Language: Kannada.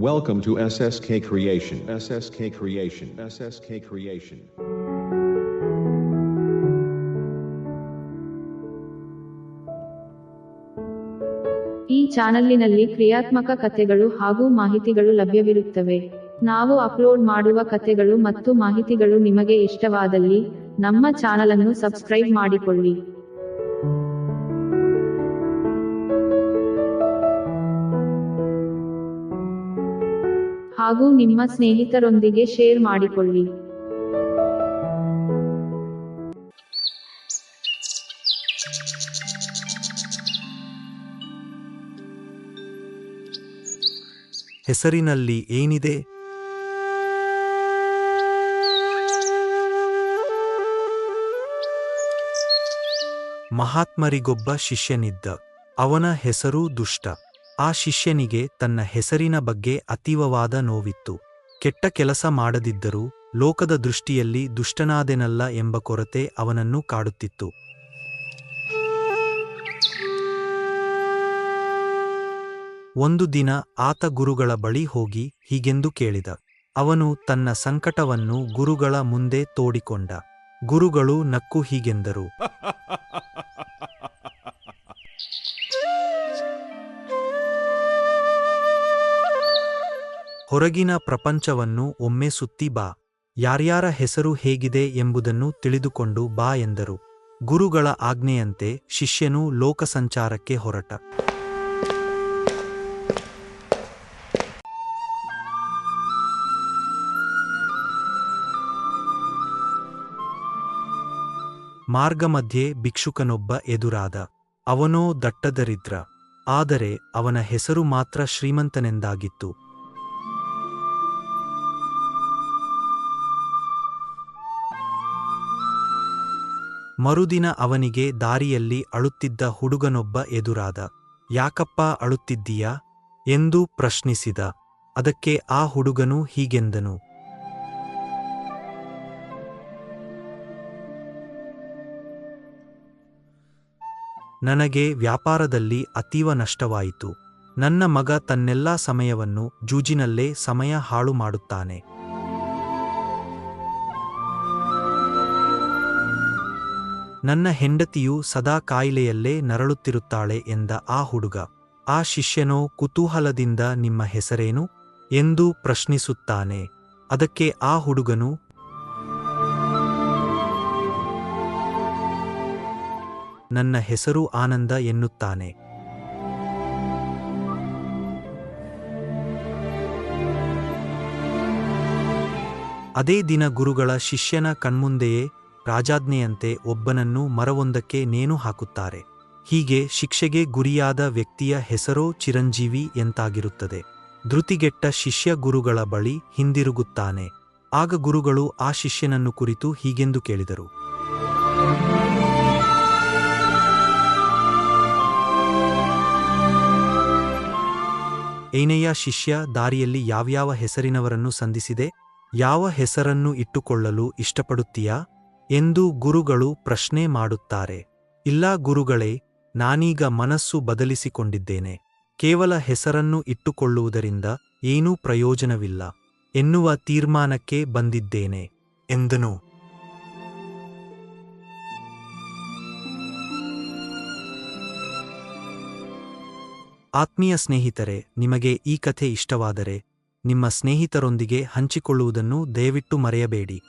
Welcome to SSK Creation. SSK Creation. SSK Creation. ಈ ಚಾನಲ್ಲಿನಲ್ಲಿ ಕ್ರಿಯಾತ್ಮಕ ಕಥೆಗಳು ಹಾಗೂ ಮಾಹಿತಿಗಳು ಲಭ್ಯವಿರುತ್ತವೆ ನಾವು ಅಪ್ಲೋಡ್ ಮಾಡುವ ಕಥೆಗಳು ಮತ್ತು ಮಾಹಿತಿಗಳು ನಿಮಗೆ ಇಷ್ಟವಾದಲ್ಲಿ ನಮ್ಮ ಚಾನಲನ್ನು ಸಬ್ಸ್ಕ್ರೈಬ್ ಮಾಡಿಕೊಳ್ಳಿ ಹಾಗೂ ನಿಮ್ಮ ಸ್ನೇಹಿತರೊಂದಿಗೆ ಶೇರ್ ಮಾಡಿಕೊಳ್ಳಿ. ಹೆಸರಿನಲ್ಲಿ ಏನಿದೆ? ಮಹಾತ್ಮರಿಗೊಬ್ಬ ಶಿಷ್ಯನಿದ್ದ. ಅವನ ಹೆಸರು ದುಷ್ಟ. ಆ ಶಿಷ್ಯನಿಗೆ ತನ್ನ ಹೆಸರಿನ ಬಗ್ಗೆ ಅತೀವವಾದ ನೋವಿತ್ತು. ಕೆಟ್ಟ ಕೆಲಸ ಮಾಡದಿದ್ದರೂ ಲೋಕದ ದೃಷ್ಟಿಯಲ್ಲಿ ದುಷ್ಟನಾದೆನಲ್ಲ ಎಂಬ ಕೊರತೆ ಅವನನ್ನು ಕಾಡುತ್ತಿತ್ತು. ಒಂದು ದಿನ ಆತ ಗುರುಗಳ ಬಳಿ ಹೋಗಿ ಹೀಗೆಂದು ಕೇಳಿದ. ಅವನು ತನ್ನ ಸಂಕಟವನ್ನು ಗುರುಗಳ ಮುಂದೆ ತೋಡಿಕೊಂಡ. ಗುರುಗಳು ನಕ್ಕು ಹೀಗೆಂದರು. ಹೊರಗಿನ ಪ್ರಪಂಚವನ್ನು ಒಮ್ಮೆ ಸುತ್ತಿ ಬಾ. ಯಾರ್ಯಾರ ಹೆಸರು ಹೇಗಿದೆ ಎಂಬುದನ್ನು ತಿಳಿದುಕೊಂಡು ಬಾ ಎಂದರು. ಗುರುಗಳ ಆಜ್ಞೆಯಂತೆ ಶಿಷ್ಯನು ಲೋಕಸಂಚಾರಕ್ಕೆ ಹೊರಟ. ಮಾರ್ಗ ಮಧ್ಯೆ ಭಿಕ್ಷುಕನೊಬ್ಬ ಎದುರಾದ. ಅವನೋ ದಟ್ಟದರಿದ್ರ. ಆದರೆ ಅವನ ಹೆಸರು ಮಾತ್ರ ಶ್ರೀಮಂತನೆಂದಾಗಿತ್ತು. ಮರುದಿನ ಅವನಿಗೆ ದಾರಿಯಲ್ಲಿ ಅಳುತ್ತಿದ್ದ ಹುಡುಗನೊಬ್ಬ ಎದುರಾದ, ಯಾಕಪ್ಪ ಅಳುತ್ತಿದ್ದೀಯಾ? ಎಂದು ಪ್ರಶ್ನಿಸಿದ, ಅದಕ್ಕೆ ಆ ಹುಡುಗನು ಹೀಗೆಂದನು. ನನಗೆ ವ್ಯಾಪಾರದಲ್ಲಿ ಅತೀವ ನಷ್ಟವಾಯಿತು. ನನ್ನ ಮಗ ತನ್ನೆಲ್ಲಾ ಸಮಯವನ್ನು ಜೂಜಿನಲ್ಲೇ ಸಮಯ ಹಾಳು ಮಾಡುತ್ತಾನೆ. ನನ್ನ ಹೆಂಡತಿಯು ಸದಾ ಕಾಯಿಲೆಯಲ್ಲೇ ನರಳುತ್ತಿರುತ್ತಾಳೆ ಎಂದ ಆ ಹುಡುಗ. ಆ ಶಿಷ್ಯನೋ ಕುತೂಹಲದಿಂದ ನಿಮ್ಮ ಹೆಸರೇನು? ಎಂದು ಪ್ರಶ್ನಿಸುತ್ತಾನೆ. ಅದಕ್ಕೆ ಆ ಹುಡುಗನು, ನನ್ನ ಹೆಸರು ಆನಂದ ಎನ್ನುತ್ತಾನೆ. ಅದೇ ದಿನ ಗುರುಗಳ ಶಿಷ್ಯನ ಕಣ್ಮುಂದೆಯೇ ರಾಜಾಜ್ಞೆಯಂತೆ ಒಬ್ಬನನ್ನು ಮರವೊಂದಕ್ಕೆ ನೇಣು ಹಾಕುತ್ತಾರೆ. ಹೀಗೆ ಶಿಕ್ಷೆಗೆ ಗುರಿಯಾದ ವ್ಯಕ್ತಿಯ ಹೆಸರೋ ಚಿರಂಜೀವಿ ಎಂತಾಗಿರುತ್ತದೆ. ಧೃತಿಗೆಟ್ಟ ಶಿಷ್ಯ ಗುರುಗಳ ಬಳಿ ಹಿಂದಿರುಗುತ್ತಾನೆ. ಆಗ ಗುರುಗಳು ಆ ಶಿಷ್ಯನನ್ನು ಕುರಿತು ಹೀಗೆಂದು ಕೇಳಿದರು. ಏನೆಯ ಶಿಷ್ಯ ದಾರಿಯಲ್ಲಿ ಯಾವ್ಯಾವ ಹೆಸರಿನವರನ್ನು ಸಂಧಿಸಿದೆ? ಯಾವ ಹೆಸರನ್ನು ಇಟ್ಟುಕೊಳ್ಳಲು ಇಷ್ಟಪಡುತ್ತೀಯಾ? ಎಂದು ಗುರುಗಳು ಪ್ರಶ್ನೆ ಮಾಡುತ್ತಾರೆ. ಇಲ್ಲ ಗುರುಗಳೇ, ನಾನೀಗ ಮನಸ್ಸು ಬದಲಿಸಿಕೊಂಡಿದ್ದೇನೆ. ಕೇವಲ ಹೆಸರನ್ನು ಇಟ್ಟುಕೊಳ್ಳುವುದರಿಂದ ಏನೂ ಪ್ರಯೋಜನವಿಲ್ಲ. ಎನ್ನುವ ತೀರ್ಮಾನಕ್ಕೆ ಬಂದಿದ್ದೇನೆ, ಎಂದನು. ಆತ್ಮೀಯ ಸ್ನೇಹಿತರೆ, ನಿಮಗೆ ಈ ಕಥೆ ಇಷ್ಟವಾದರೆ, ನಿಮ್ಮ ಸ್ನೇಹಿತರೊಂದಿಗೆ ಹಂಚಿಕೊಳ್ಳುವುದನ್ನು ದಯವಿಟ್ಟು ಮರೆಯಬೇಡಿ.